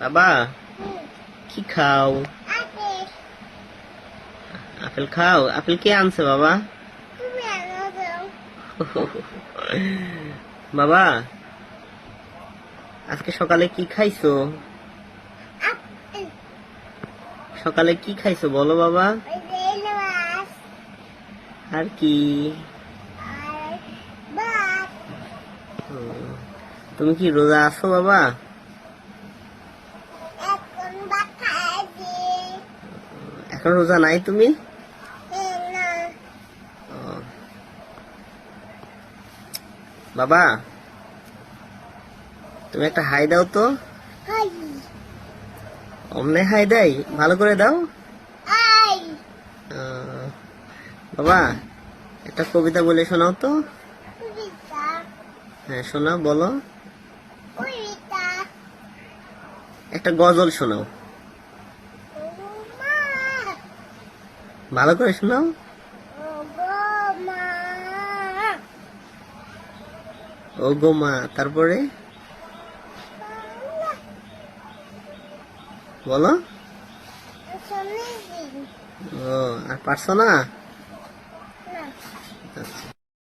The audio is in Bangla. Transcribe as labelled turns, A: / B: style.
A: বাবা কি খাও? আপেল খাও? আপেল কে আনছে বাবা? বাবা আজকে সকালে কি খাইছো? সকালে কি খাইছো বলো বাবা? আর কি। তুমি কি রোজা আছো বাবা? এখন রোজা নাই তুমি? বাবা তুমি একটা হাই দাও তো। অমনে হাই দেয় ভালো করে দাও। বাবা একটা কবিতা বলে শোনাও তো। হ্যাঁ শোনাও বলো। একটা গজল শোনাও। ভালো করে শোনাও। ও গো মা তারপরে? বলো। ও আর পারছ না?